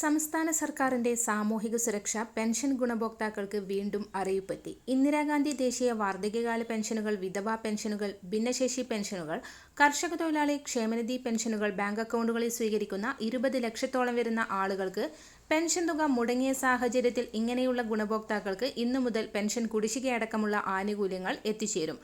സംസ്ഥാന സർക്കാരിന്റെ സാമൂഹിക സുരക്ഷ പെൻഷൻ ഗുണഭോക്താക്കൾക്ക് വീണ്ടും അറിയിപ്പെത്തി. ഇന്ദിരാഗാന്ധി ദേശീയ വാർദ്ധക്യകാല പെൻഷനുകൾ വിധവാ പെൻഷനുകൾ ഭിന്നശേഷി പെൻഷനുകൾ കർഷക തൊഴിലാളി ക്ഷേമനിധി പെൻഷനുകൾ ബാങ്ക് അക്കൗണ്ടുകളിൽ സ്വീകരിക്കുന്ന ഇരുപത് ലക്ഷത്തോളം വരുന്ന ആളുകൾക്ക് പെൻഷൻ തുക മുടങ്ങിയ സാഹചര്യത്തിൽ ഇങ്ങനെയുള്ള ഗുണഭോക്താക്കൾക്ക് ഇന്നു മുതൽ പെൻഷൻ കുടിശ്ശികയടക്കമുള്ള ആനുകൂല്യങ്ങൾ എത്തിച്ചേരും.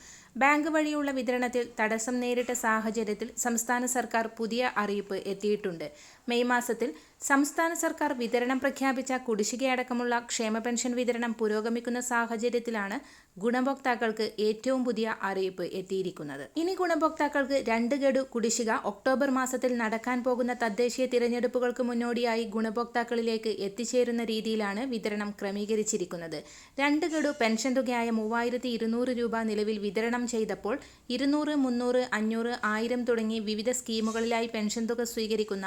ബാങ്ക് വഴിയുള്ള വിതരണത്തിൽ തടസ്സം നേരിട്ട സാഹചര്യത്തിൽ സംസ്ഥാന സർക്കാർ പുതിയ അറിയിപ്പ് എത്തിയിട്ടുണ്ട്. മെയ് മാസത്തിൽ സംസ്ഥാന സർക്കാർ വിതരണം പ്രഖ്യാപിച്ച കുടിശ്ശികയടക്കമുള്ള ക്ഷേമ പെൻഷൻ വിതരണം പുരോഗമിക്കുന്ന സാഹചര്യത്തിലാണ് ഗുണഭോക്താക്കൾക്ക് ഏറ്റവും പുതിയ അറിയിപ്പ് എത്തിയിരിക്കുന്നത്. ഇനി ഗുണഭോക്താക്കൾക്ക് രണ്ട് ഗഡു കുടിശ്ശിക ഒക്ടോബർ മാസത്തിൽ നടക്കാൻ പോകുന്ന തദ്ദേശീയ തിരഞ്ഞെടുപ്പുകൾക്ക് മുന്നോടിയായി ഗുണഭോക്താക്കളിലേക്ക് എത്തിച്ചേരുന്ന രീതിയിലാണ് വിതരണം ക്രമീകരിച്ചിരിക്കുന്നത്. രണ്ട് ഗഡു പെൻഷൻ തുകയായ മൂവായിരത്തി ഇരുന്നൂറ് രൂപ നിലവിൽ വിതരണം ചെയ്തപ്പോൾ ഇരുന്നൂറ് മുന്നൂറ് അഞ്ഞൂറ് ആയിരം തുടങ്ങി വിവിധ സ്കീമുകളിലായി പെൻഷൻ തുക സ്വീകരിക്കുന്ന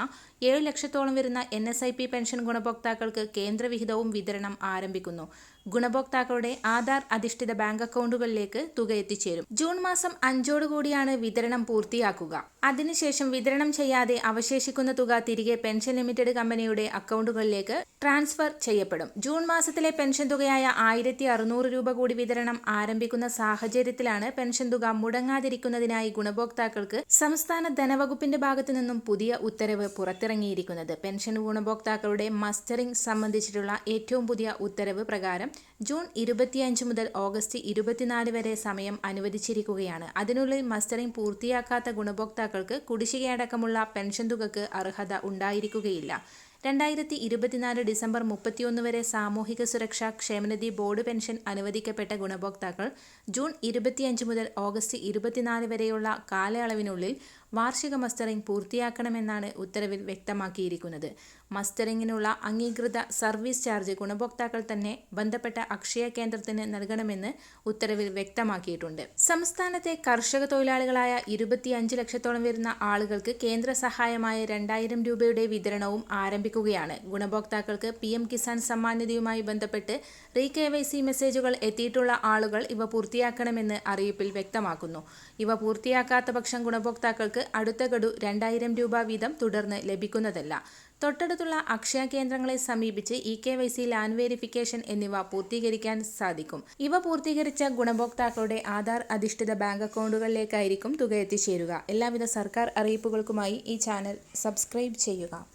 ഏഴ് ലക്ഷത്തോളം വരുന്ന എൻ പെൻഷൻ ഗുണഭോക്താക്കൾക്ക് കേന്ദ്രവിഹിതവും വിതരണം ആരംഭിക്കുന്നു. ഗുണഭോക്താക്കളുടെ ആധാർ അധിഷ്ഠിത ബാങ്ക് അക്കൗണ്ടുകളിലേക്ക് തുക എത്തിച്ചേരും. ജൂൺ മാസം അഞ്ചോടുകൂടിയാണ് വിതരണം പൂർത്തിയാക്കുക. അതിനുശേഷം വിതരണം ചെയ്യാതെ അവശേഷിക്കുന്ന തുക തിരികെ പെൻഷൻ ലിമിറ്റഡ് കമ്പനിയുടെ അക്കൗണ്ടുകളിലേക്ക് ട്രാൻസ്ഫർ ചെയ്യപ്പെടും. ജൂൺ മാസത്തിലെ പെൻഷൻ തുകയായ ആയിരത്തി അറുന്നൂറ് രൂപ കൂടി വിതരണം ആരംഭിക്കുന്ന സാഹചര്യത്തിലാണ് പെൻഷൻ തുക മുടങ്ങാതിരിക്കുന്നതിനായി ഗുണഭോക്താക്കൾക്ക് സംസ്ഥാന ധനവകുപ്പിന്റെ ഭാഗത്തു നിന്നും പുതിയ ഉത്തരവ് പുറത്തിറങ്ങിയിരിക്കുന്നത്. പെൻഷൻ ഗുണഭോക്താക്കളുടെ മസ്റ്ററിംഗ് സംബന്ധിച്ചിട്ടുള്ള ഏറ്റവും പുതിയ ഉത്തരവ് പ്രകാരം ജൂൺ ഇരുപത്തിയഞ്ച് മുതൽ ഓഗസ്റ്റ് ഇരുപത്തിനാല് വരെ സമയം അനുവദിച്ചിരിക്കുകയാണ്. അതിനുള്ളിൽ മസ്റ്ററിംഗ് പൂർത്തിയാക്കാത്ത ഗുണഭോക്താക്കൾക്ക് കുടിശ്ശികയടക്കമുള്ള പെൻഷൻ തുകക്ക് അർഹത ഉണ്ടായിരിക്കുകയില്ല. രണ്ടായിരത്തി ഇരുപത്തിനാല് ഡിസംബർ മുപ്പത്തിയൊന്ന് വരെ സാമൂഹിക സുരക്ഷാ ക്ഷേമനിധി ബോർഡ് പെൻഷൻ അനുവദിക്കപ്പെട്ട ഗുണഭോക്താക്കൾ ജൂൺ ഇരുപത്തിയഞ്ച് മുതൽ ഓഗസ്റ്റ് ഇരുപത്തിനാല് വരെയുള്ള കാലയളവിനുള്ളിൽ വാർഷിക മസ്റ്ററിംഗ് പൂർത്തിയാക്കണമെന്നാണ് ഉത്തരവിൽ വ്യക്തമാക്കിയിരിക്കുന്നത്. മസ്റ്ററിംഗിനുള്ള അംഗീകൃത സർവീസ് ചാർജ് ഗുണഭോക്താക്കൾ തന്നെ ബന്ധപ്പെട്ട അക്ഷയ കേന്ദ്രത്തിന് നൽകണമെന്ന് ഉത്തരവിൽ വ്യക്തമാക്കിയിട്ടുണ്ട്. സംസ്ഥാനത്തെ കർഷക തൊഴിലാളികളായ ഇരുപത്തിയഞ്ച് ലക്ഷത്തോളം വരുന്ന ആളുകൾക്ക് കേന്ദ്ര സഹായമായ രണ്ടായിരം രൂപയുടെ വിതരണവും ആരംഭിക്കുകയാണ്. ഗുണഭോക്താക്കൾക്ക് പി എം കിസാൻ സമ്മാൻ നിധിയുമായി ബന്ധപ്പെട്ട് റീ കെ വൈ സി മെസ്സേജുകൾ എത്തിയിട്ടുള്ള ആളുകൾ ഇവ പൂർത്തിയാക്കണമെന്ന് അറിയിപ്പിൽ വ്യക്തമാക്കുന്നു. ഇവ പൂർത്തിയാക്കാത്ത പക്ഷം ഗുണഭോക്താക്കൾക്ക് അടുത്ത ഗഡു രണ്ടായിരം രൂപ വീതം തുടർന്ന് ലഭിക്കുന്നതല്ല. തൊട്ടടുത്തുള്ള അക്ഷയ കേന്ദ്രങ്ങളെ സമീപിച്ച് e K Y C land verification എന്നിവ പൂർത്തീകരിക്കാൻ സാധിക്കും. ഇവ പൂർത്തീകരിച്ച ഗുണഭോക്താക്കളുടെ ആധാർ അധിഷ്ഠിത ബാങ്ക് അക്കൗണ്ടുകളിലേക്കായിരിക്കും തുക എത്തിച്ചേരുക. എല്ലാവിധ സർക്കാർ അറിയിപ്പുകൾക്കുമായി ഈ ചാനൽ സബ്സ്ക്രൈബ് ചെയ്യുക.